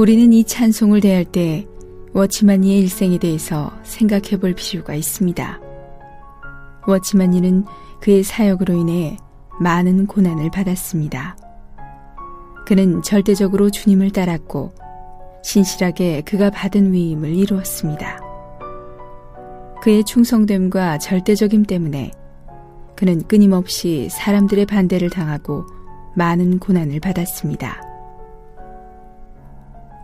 우리는 이 찬송을 대할 때 워치만니의 일생에 대해서 생각해 볼 필요가 있습니다. 워치만니는 그의 사역으로 인해 많은 고난을 받았습니다. 그는 절대적으로 주님을 따랐고 신실하게 그가 받은 위임을 이루었습니다. 그의 충성됨과 절대적임 때문에 그는 끊임없이 사람들의 반대를 당하고 많은 고난을 받았습니다.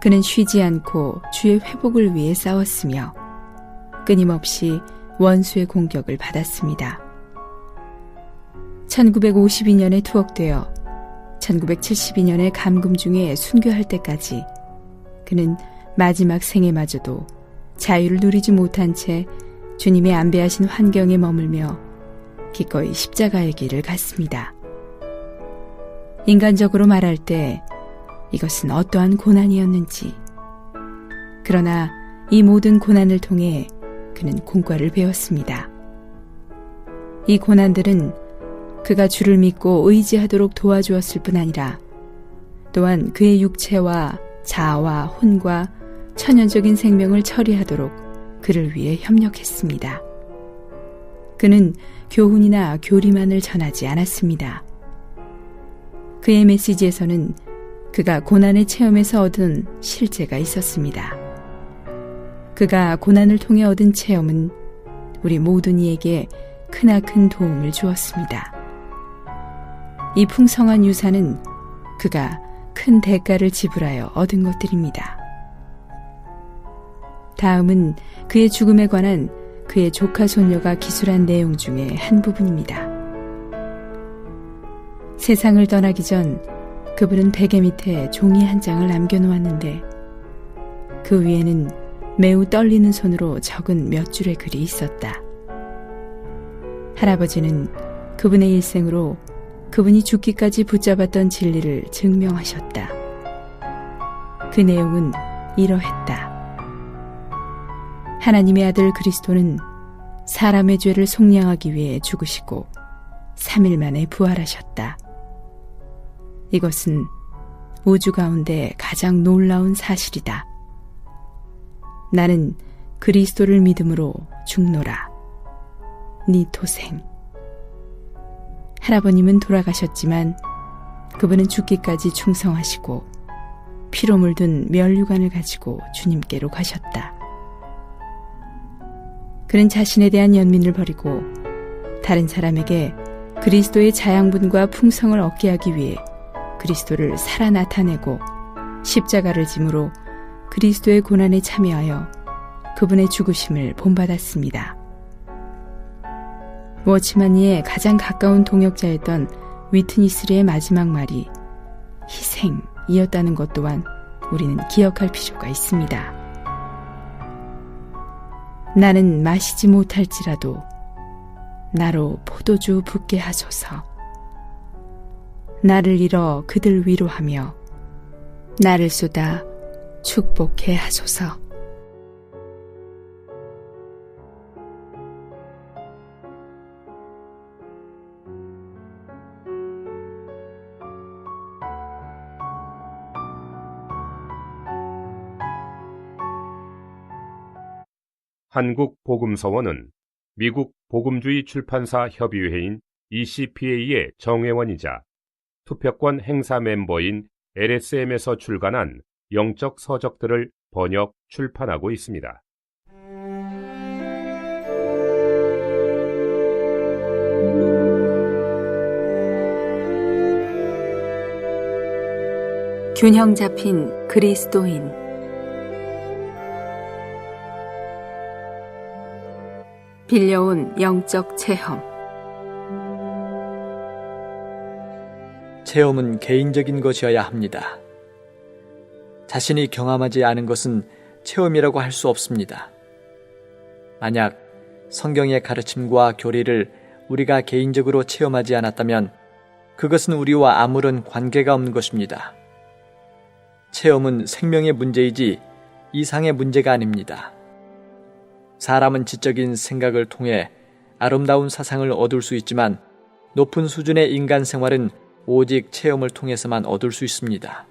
그는 쉬지 않고 주의 회복을 위해 싸웠으며 끊임없이 원수의 공격을 받았습니다. 1952년에 투옥되어 1972년에 감금 중에 순교할 때까지 그는 마지막 생애마저도 자유를 누리지 못한 채 주님의 안배하신 환경에 머물며 기꺼이 십자가의 길을 갔습니다. 인간적으로 말할 때 이것은 어떠한 고난이었는지. 그러나 이 모든 고난을 통해 그는 공과를 배웠습니다. 이 고난들은 그가 주를 믿고 의지하도록 도와주었을 뿐 아니라 또한 그의 육체와 자아와 혼과 천연적인 생명을 처리하도록 그를 위해 협력했습니다. 그는 교훈이나 교리만을 전하지 않았습니다. 그의 메시지에서는 그가 고난의 체험에서 얻은 실제가 있었습니다. 그가 고난을 통해 얻은 체험은 우리 모든 이에게 크나큰 도움을 주었습니다. 이 풍성한 유산은 그가 큰 대가를 지불하여 얻은 것들입니다. 다음은 그의 죽음에 관한 그의 조카 손녀가 기술한 내용 중에 한 부분입니다. 세상을 떠나기 전 그분은 베개 밑에 종이 한 장을 남겨놓았는데 그 위에는 매우 떨리는 손으로 적은 몇 줄의 글이 있었다. 할아버지는 그분의 일생으로 그분이 죽기까지 붙잡았던 진리를 증명하셨다. 그 내용은 이러했다. 하나님의 아들 그리스도는 사람의 죄를 속량하기 위해 죽으시고 3일 만에 부활하셨다. 이것은 우주 가운데 가장 놀라운 사실이다. 나는 그리스도를 믿음으로 죽노라. 니 토생. 할아버님은 돌아가셨지만 그분은 죽기까지 충성하시고 피로 물든 멸류관을 가지고 주님께로 가셨다. 그는 자신에 대한 연민을 버리고 다른 사람에게 그리스도의 자양분과 풍성을 얻게 하기 위해 그리스도를 살아 나타내고 십자가를 짐으로 그리스도의 고난에 참여하여 그분의 죽으심을 본받았습니다. 워치마니의 가장 가까운 동역자였던 위트니스리의 마지막 말이 희생이었다는 것 또한 우리는 기억할 필요가 있습니다. 나는 마시지 못할지라도 나로 포도주 붓게 하소서. 나를 잃어 그들 위로하며 나를 쏟아 축복해 하소서. 한국 복음서원은 미국 복음주의 출판사 협의회인 ECPA의 정회원이자 투표권 행사 멤버인 LSM에서 출간한 영적 서적들을 번역, 출판하고 있습니다. 균형 잡힌 그리스도인 빌려온 영적 체험 체험은 개인적인 것이어야 합니다. 자신이 경험하지 않은 것은 체험이라고 할 수 없습니다. 만약 성경의 가르침과 교리를 우리가 개인적으로 체험하지 않았다면 그것은 우리와 아무런 관계가 없는 것입니다. 체험은 생명의 문제이지 이상의 문제가 아닙니다. 사람은 지적인 생각을 통해 아름다운 사상을 얻을 수 있지만 높은 수준의 인간 생활은 오직 체험을 통해서만 얻을 수 있습니다.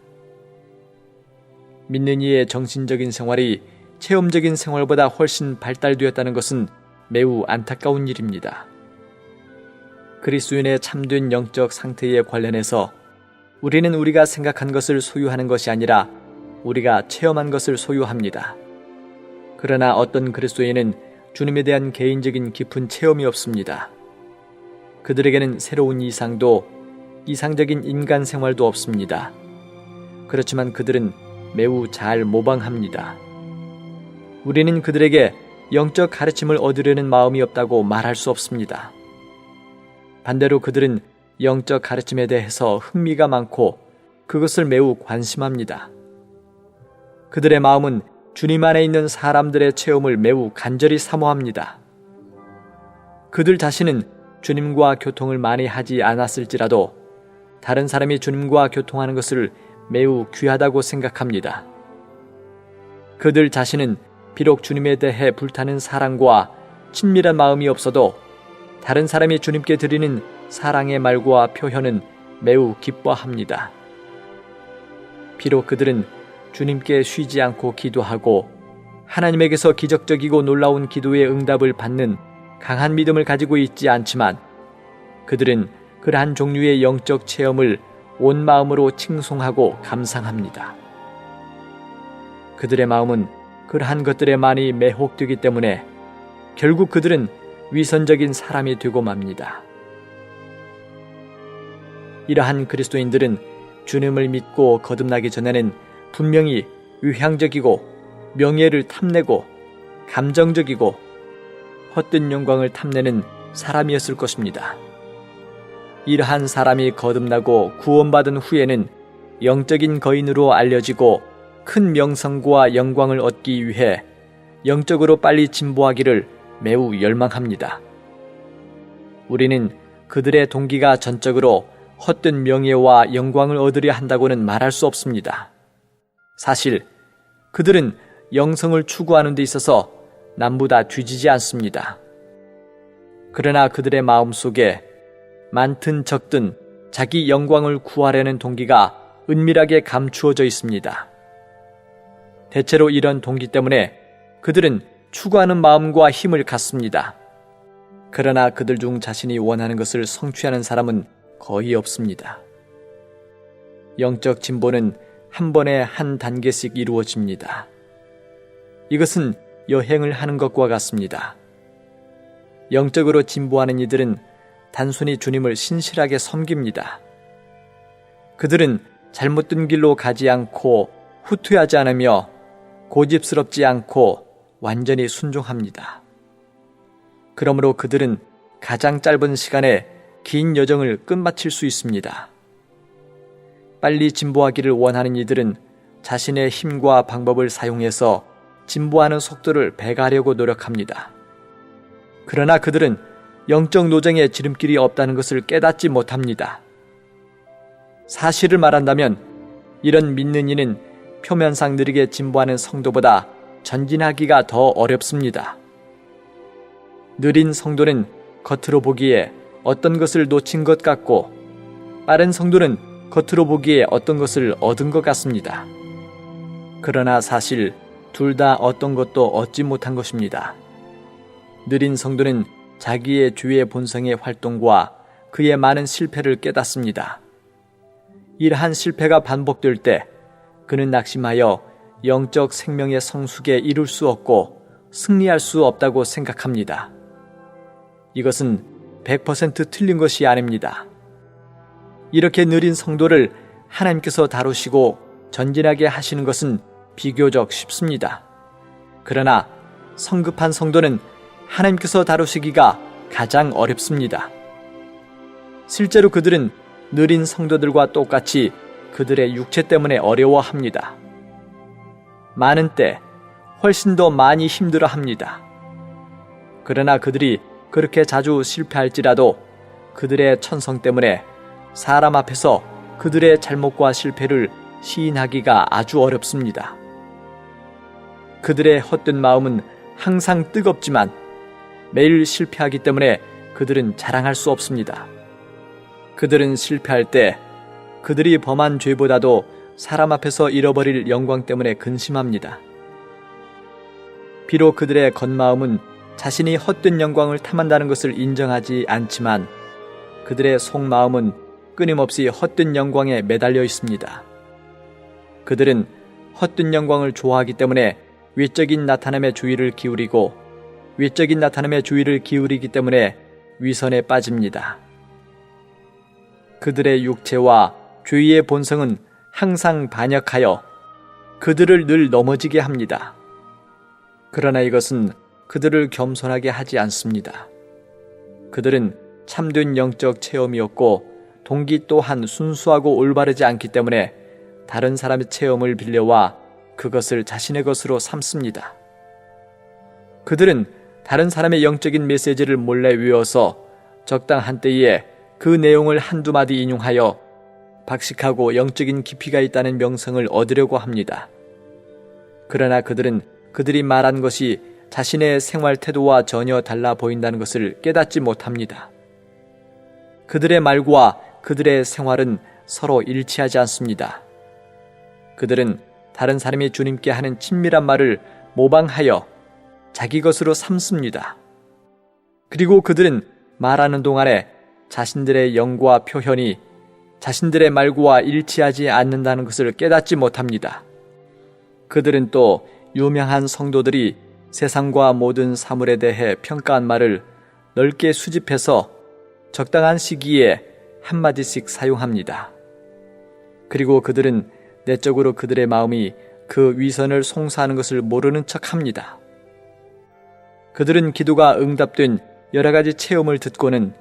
믿는 이의 정신적인 생활이 체험적인 생활보다 훨씬 발달되었다는 것은 매우 안타까운 일입니다. 그리스도인의 참된 영적 상태에 관련해서 우리는 우리가 생각한 것을 소유하는 것이 아니라 우리가 체험한 것을 소유합니다. 그러나 어떤 그리스도인은 주님에 대한 개인적인 깊은 체험이 없습니다. 그들에게는 새로운 이상도 이상적인 인간 생활도 없습니다. 그렇지만 그들은 매우 잘 모방합니다. 우리는 그들에게 영적 가르침을 얻으려는 마음이 없다고 말할 수 없습니다. 반대로 그들은 영적 가르침에 대해서 흥미가 많고 그것을 매우 관심합니다. 그들의 마음은 주님 안에 있는 사람들의 체험을 매우 간절히 사모합니다. 그들 자신은 주님과 교통을 많이 하지 않았을지라도 다른 사람이 주님과 교통하는 것을 매우 귀하다고 생각합니다. 그들 자신은 비록 주님에 대해 불타는 사랑과 친밀한 마음이 없어도 다른 사람이 주님께 드리는 사랑의 말과 표현은 매우 기뻐합니다. 비록 그들은 주님께 쉬지 않고 기도하고 하나님에게서 기적적이고 놀라운 기도의 응답을 받는 강한 믿음을 가지고 있지 않지만 그들은 그러한 종류의 영적 체험을 온 마음으로 칭송하고 감상합니다. 그들의 마음은 그러한 것들에 많이 매혹되기 때문에 결국 그들은 위선적인 사람이 되고 맙니다. 이러한 그리스도인들은 주님을 믿고 거듭나기 전에는 분명히 위향적이고 명예를 탐내고 감정적이고 헛된 영광을 탐내는 사람이었을 것입니다. 이러한 사람이 거듭나고 구원받은 후에는 영적인 거인으로 알려지고 큰 명성과 영광을 얻기 위해 영적으로 빨리 진보하기를 매우 열망합니다. 우리는 그들의 동기가 전적으로 헛된 명예와 영광을 얻으려 한다고는 말할 수 없습니다. 사실 그들은 영성을 추구하는 데 있어서 남보다 뒤지지 않습니다. 그러나 그들의 마음 속에 많든 적든 자기 영광을 구하려는 동기가 은밀하게 감추어져 있습니다. 대체로 이런 동기 때문에 그들은 추구하는 마음과 힘을 갖습니다. 그러나 그들 중 자신이 원하는 것을 성취하는 사람은 거의 없습니다. 영적 진보는 한 번에 한 단계씩 이루어집니다. 이것은 여행을 하는 것과 같습니다. 영적으로 진보하는 이들은 단순히 주님을 신실하게 섬깁니다. 그들은 잘못된 길로 가지 않고 후퇴하지 않으며 고집스럽지 않고 완전히 순종합니다. 그러므로 그들은 가장 짧은 시간에 긴 여정을 끝마칠 수 있습니다. 빨리 진보하기를 원하는 이들은 자신의 힘과 방법을 사용해서 진보하는 속도를 배가하려고 노력합니다. 그러나 그들은 영적 노정에 지름길이 없다는 것을 깨닫지 못합니다. 사실을 말한다면 이런 믿는 이는 표면상 느리게 진보하는 성도보다 전진하기가 더 어렵습니다. 느린 성도는 겉으로 보기에 어떤 것을 놓친 것 같고 빠른 성도는 겉으로 보기에 어떤 것을 얻은 것 같습니다. 그러나 사실 둘 다 어떤 것도 얻지 못한 것입니다. 느린 성도는 자기의 주의 본성의 활동과 그의 많은 실패를 깨닫습니다. 이러한 실패가 반복될 때 그는 낙심하여 영적 생명의 성숙에 이룰 수 없고 승리할 수 없다고 생각합니다. 이것은 100% 틀린 것이 아닙니다. 이렇게 느린 성도를 하나님께서 다루시고 전진하게 하시는 것은 비교적 쉽습니다. 그러나 성급한 성도는 하나님께서 다루시기가 가장 어렵습니다. 실제로 그들은 느린 성도들과 똑같이 그들의 육체 때문에 어려워합니다. 많은 때 훨씬 더 많이 힘들어 합니다. 그러나 그들이 그렇게 자주 실패할지라도 그들의 천성 때문에 사람 앞에서 그들의 잘못과 실패를 시인하기가 아주 어렵습니다. 그들의 헛된 마음은 항상 뜨겁지만 매일 실패하기 때문에 그들은 자랑할 수 없습니다. 그들은 실패할 때 그들이 범한 죄보다도 사람 앞에서 잃어버릴 영광 때문에 근심합니다. 비록 그들의 겉마음은 자신이 헛된 영광을 탐한다는 것을 인정하지 않지만 그들의 속마음은 끊임없이 헛된 영광에 매달려 있습니다. 그들은 헛된 영광을 좋아하기 때문에 외적인 나타남에 주의를 기울이고 외적인 나타남에 주의를 기울이기 때문에 위선에 빠집니다. 그들의 육체와 죄의 본성은 항상 반역하여 그들을 늘 넘어지게 합니다. 그러나 이것은 그들을 겸손하게 하지 않습니다. 그들은 참된 영적 체험이었고 동기 또한 순수하고 올바르지 않기 때문에 다른 사람의 체험을 빌려와 그것을 자신의 것으로 삼습니다. 그들은 다른 사람의 영적인 메시지를 몰래 외워서 적당한 때에 그 내용을 한두 마디 인용하여 박식하고 영적인 깊이가 있다는 명성을 얻으려고 합니다. 그러나 그들은 그들이 말한 것이 자신의 생활 태도와 전혀 달라 보인다는 것을 깨닫지 못합니다. 그들의 말과 그들의 생활은 서로 일치하지 않습니다. 그들은 다른 사람이 주님께 하는 친밀한 말을 모방하여 자기 것으로 삼습니다. 그리고 그들은 말하는 동안에 자신들의 영과 표현이 자신들의 말과 일치하지 않는다는 것을 깨닫지 못합니다. 그들은 또 유명한 성도들이 세상과 모든 사물에 대해 평가한 말을 넓게 수집해서 적당한 시기에 한마디씩 사용합니다. 그리고 그들은 내적으로 그들의 마음이 그 위선을 송사하는 것을 모르는 척 합니다. 그들은 기도가 응답된 여러 가지 체험을 듣고는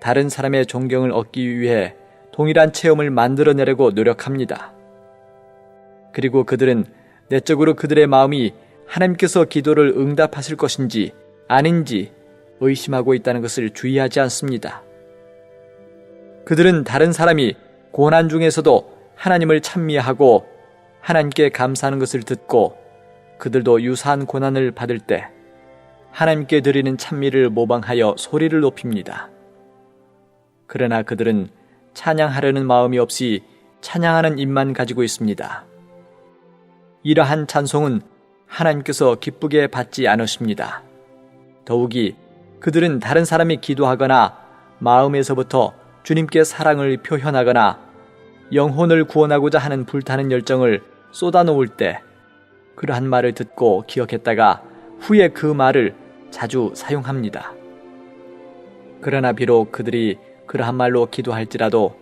다른 사람의 존경을 얻기 위해 동일한 체험을 만들어내려고 노력합니다. 그리고 그들은 내적으로 그들의 마음이 하나님께서 기도를 응답하실 것인지 아닌지 의심하고 있다는 것을 주의하지 않습니다. 그들은 다른 사람이 고난 중에서도 하나님을 찬미하고 하나님께 감사하는 것을 듣고 그들도 유사한 고난을 받을 때 하나님께 드리는 찬미를 모방하여 소리를 높입니다. 그러나 그들은 찬양하려는 마음이 없이 찬양하는 입만 가지고 있습니다. 이러한 찬송은 하나님께서 기쁘게 받지 않으십니다. 더욱이 그들은 다른 사람이 기도하거나 마음에서부터 주님께 사랑을 표현하거나 영혼을 구원하고자 하는 불타는 열정을 쏟아놓을 때 그러한 말을 듣고 기억했다가 후에 그 말을 자주 사용합니다. 그러나 비록 그들이 그러한 말로 기도할지라도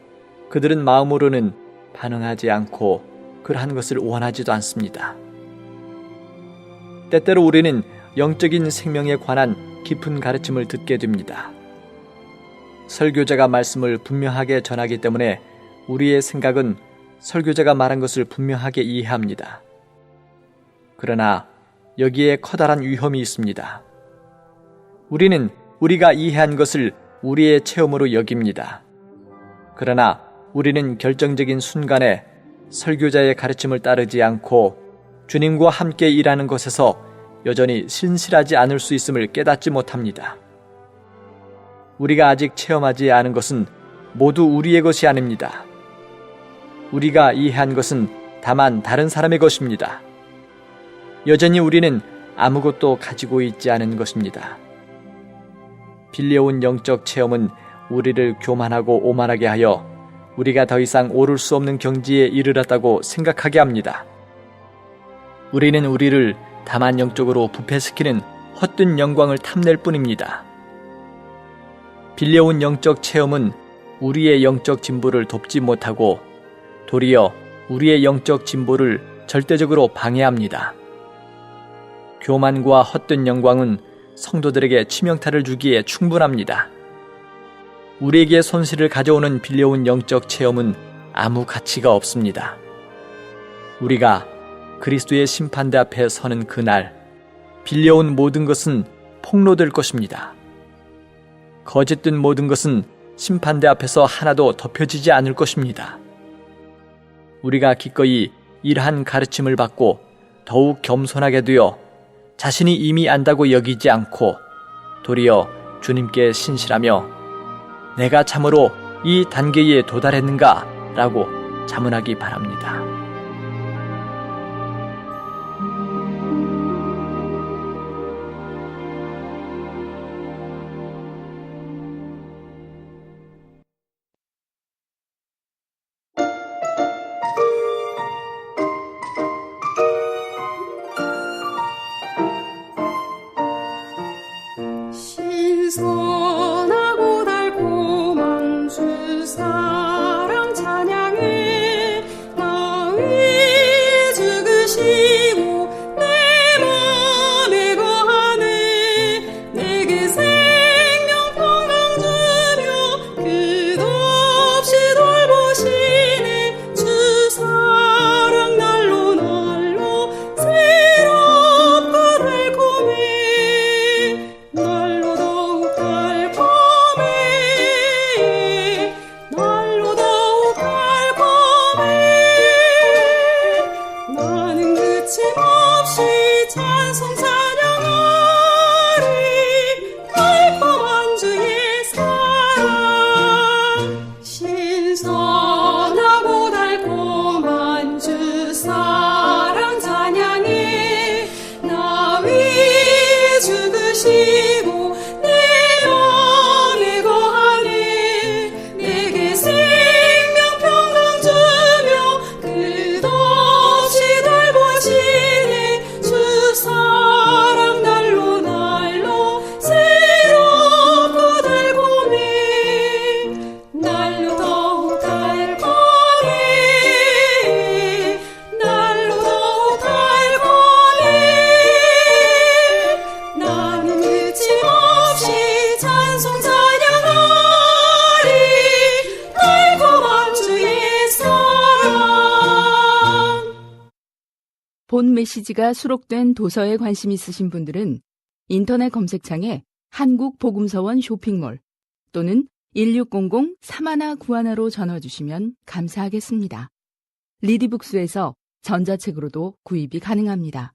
그들은 마음으로는 반응하지 않고 그러한 것을 원하지도 않습니다. 때때로 우리는 영적인 생명에 관한 깊은 가르침을 듣게 됩니다. 설교자가 말씀을 분명하게 전하기 때문에 우리의 생각은 설교자가 말한 것을 분명하게 이해합니다. 그러나 여기에 커다란 위험이 있습니다. 우리는 우리가 이해한 것을 우리의 체험으로 여깁니다. 그러나 우리는 결정적인 순간에 설교자의 가르침을 따르지 않고 주님과 함께 일하는 것에서 여전히 신실하지 않을 수 있음을 깨닫지 못합니다. 우리가 아직 체험하지 않은 것은 모두 우리의 것이 아닙니다. 우리가 이해한 것은 다만 다른 사람의 것입니다. 여전히 우리는 아무것도 가지고 있지 않은 것입니다. 빌려온 영적 체험은 우리를 교만하고 오만하게 하여 우리가 더 이상 오를 수 없는 경지에 이르렀다고 생각하게 합니다. 우리는 우리를 다만 영적으로 부패시키는 헛된 영광을 탐낼 뿐입니다. 빌려온 영적 체험은 우리의 영적 진보를 돕지 못하고 도리어 우리의 영적 진보를 절대적으로 방해합니다. 교만과 헛된 영광은 성도들에게 치명타를 주기에 충분합니다. 우리에게 손실을 가져오는 빌려온 영적 체험은 아무 가치가 없습니다. 우리가 그리스도의 심판대 앞에 서는 그날 빌려온 모든 것은 폭로될 것입니다. 거짓된 모든 것은 심판대 앞에서 하나도 덮여지지 않을 것입니다. 우리가 기꺼이 이러한 가르침을 받고 더욱 겸손하게 되어 자신이 이미 안다고 여기지 않고 도리어 주님께 신실하며 내가 참으로 이 단계에 도달했는가 라고 자문하기 바랍니다. see. 본 메시지가 수록된 도서에 관심 있으신 분들은 인터넷 검색창에 한국복음서원 쇼핑몰 또는 1600-3191로 전화 주시면 감사하겠습니다. 리디북스에서 전자책으로도 구입이 가능합니다.